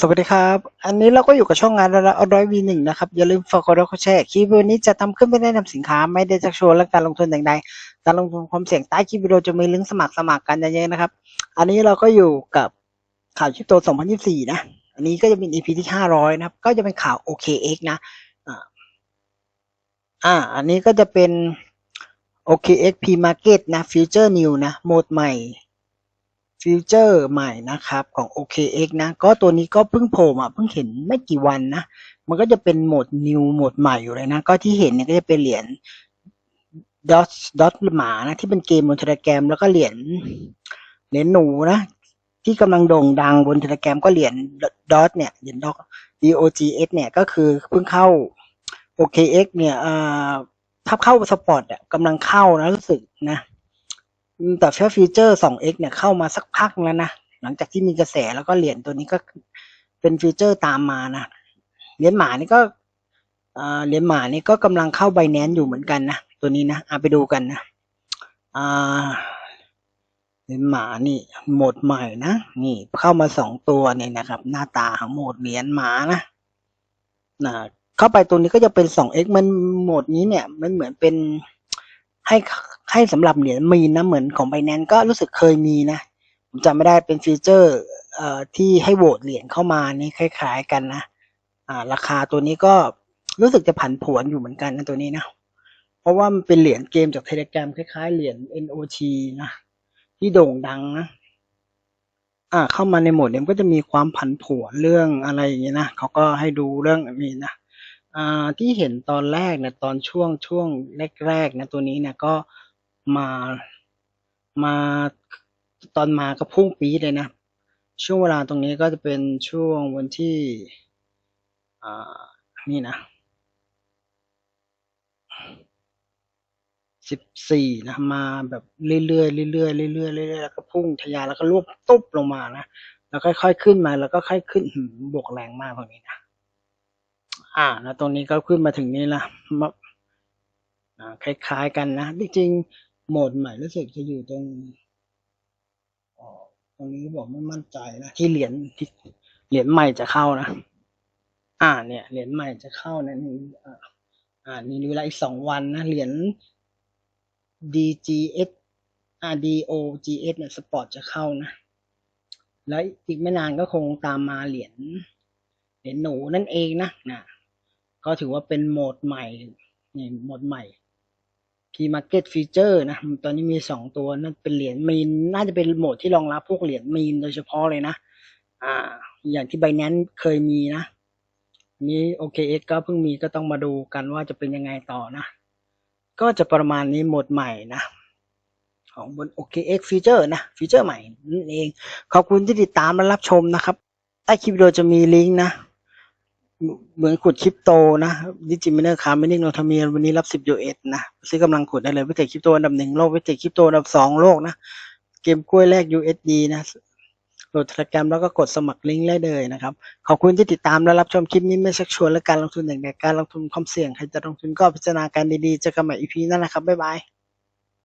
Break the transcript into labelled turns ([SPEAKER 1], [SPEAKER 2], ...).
[SPEAKER 1] สวัสดีครับ อันนี้เราก็อยู่กับช่องงานแล้วนะอร้อยวีหนึ่งนะครับ อย่าลืมฝากกดไลค์กดแชร์ คลิปวิดีโอนี้จะทำขึ้นไม่ได้นำสินค้า ไม่ได้ชักชวนและการลงทุนอย่างใดการลงทุนความเสี่ยงใต้คลิปวิดีโอจะมีลิงก์สมัครสมัครกันเยอะๆนะครับ อันนี้เราก็อยู่กับข่าวคริปโต 2024 นะ อันนี้ก็จะเป็น EP ที่ 500 นะครับ ก็จะเป็นข่าว OKX นะ อ่าอ่าอันนี้ก็จะเป็น OKX P Market นะ Future New นะ โหมดใหม่ ฟิวเจอร์ใหม่นะครับของ OKX นะ ก็ตัวนี้ก็เพิ่งโผล่มาเพิ่งเห็นไม่กี่วันนะ มันก็จะเป็นโหมด new โหมดใหม่อยู่เลยนะ ก็ที่เห็นเนี่ยก็จะเป็นเหรียญดอทดอทหมานะ ที่เป็นเกมบนเทเลแกรมแล้วก็เหรียญเหรียญหนูนะ ที่กำลังโด่งดังบนเทเลแกรมก็เหรียญดอทเนี่ยเหรียญดอท DOGS เนี่ยก็คือเพิ่งเข้า OKX เนี่ยอ่าถ้าเข้าสปอร์ตอะกำลังเข้านะรู้สึกนะ แต่แค่ฟิวเจอร์ 2x เนี่ยเข้ามาสักพักแล้วนะ หลังจากที่มีกระแสแล้วก็เหรียญตัวนี้ก็เป็นฟิวเจอร์ตามมานะ เหรียญหมานี่ก็อ่าเหรียญหมานี่ก็กำลังเข้าไบแนนอยู่เหมือนกันนะตัวนี้นะเอาไปดูกันนะอ่าเหรียญหมานี่โหมดใหม่นะนี่เข้ามาสองตัวเนี่ยนะครับ หน้าตาของโหมดเหรียญหมานะนะเข้าไปตัวนี้ก็จะเป็น 2x มันโหมดนี้เนี่ยมันเหมือนเป็น ให้ให้สำหรับเหรียญมีนนะเหมือนของ b บ n a n c e ก็รู้สึกเคยมีนะ ผมจำไม่ได้เป็นฟีเจอร์เอ่อที่ให้โหวตเหรียญเข้ามานี่คล้ายๆกันนะอ่าราคาตัวนี้ก็รู้สึกจะผันผวนอยู่เหมือนกันนะตัวนี้นะ เพราะว่ามันเป็นเหรียญเกมจากเทเลกรมคล้ายๆเหรียญ NOT นะ ที่โด่งดังนะอ่าเข้ามาในโหมดเนี้มันก็จะมีความผันผวนเรื่องอะไรอย่างเงี้ยนะเขาก็ให้ดูเรื่องนี้นะ อ่าที่เห็นตอนแรกเนี่ยตอนช่วงช่วงแรกๆนะตัวนี้เนี่ยก็มามาตอนมาก็พุ่งปี๊ดเลยนะ ช่วงเวลาตรงนี้ก็จะเป็นช่วงวันที่อ่านี่นะสิบสี่นะมาแบบเรื่อยๆเรื่อยๆเรื่อยๆเรื่อยๆแล้วก็พุ่งทะยานแล้วก็รวบตุ๊บลงมานะแล้วค่อยๆขึ้นมาแล้วก็ค่อยขึ้นบวกแรงมากตรงนี้นะ อ่าแล้วตรงนี้ก็ขึ้นมาถึงนี่ละมาอ่าคล้ายๆกันนะจริงๆโหมดใหม่รู้สึกจะอยู่ตรงอ๋อตรงนี้บอกไม่มั่นใจนะที่เหรียญที่เหรียญใหม่จะเข้านะอ่า เนี่ยเหรียญใหม่จะเข้านะนี่อ่าอ่านี่เวลาอีกสองวันนะเหรียญ DGS อ่า DOGS เนี่ยสปอร์ตจะเข้านะแล้วอีกไม่นานก็คงตามมาเหรียญเหรียญหนูนั่นเองนะนะ ก็ถือว่าเป็นโหมดใหม่นี่โหมดใหม่ P Market Feature นะ ตอนนี้มีสองตัวนั่นเป็นเหรียญมีนน่าจะเป็นโหมดที่รองรับพวกเหรียญมีนโดยเฉพาะเลยนะ อ่า อย่างที่ Binance เคยมีนะ นี้ OKX ก็เพิ่งมีก็ต้องมาดูกันว่าจะเป็นยังไงต่อนะ ก็จะประมาณนี้โหมดใหม่นะของบน OKX Feature นะ ฟีเจอร์ใหม่นั่นเอง ขอบคุณที่ติดตามและรับชมนะครับ ใต้คลิปวิดีโอจะมีลิงก์นะ เหมือนขุดคริปโตนะดิจิมิเนอร์คาร์มินิ่งโนทามีวันนี้รับ10 US นะ ซื้อกำลังขุดได้เลยวิเทคคริปโตอันดับหนึ่งโลกวิเทคคริปโตอันดับสองโลกนะ เกมกล้วยแรก USD นะโหลดเทเลกรมแล้วก็กดสมัครลิงก์ได้เลยนะครับ ขอบคุณที่ติดตามและรับชมคลิปนี้ไม่ชักชวนและการลงทุนอย่างใดการลงทุนความเสี่ยง ใครจะลงทุนก็พิจารณาการดีๆเจอกันใหม่ EP นั่นแหละครับ บ๊ายบาย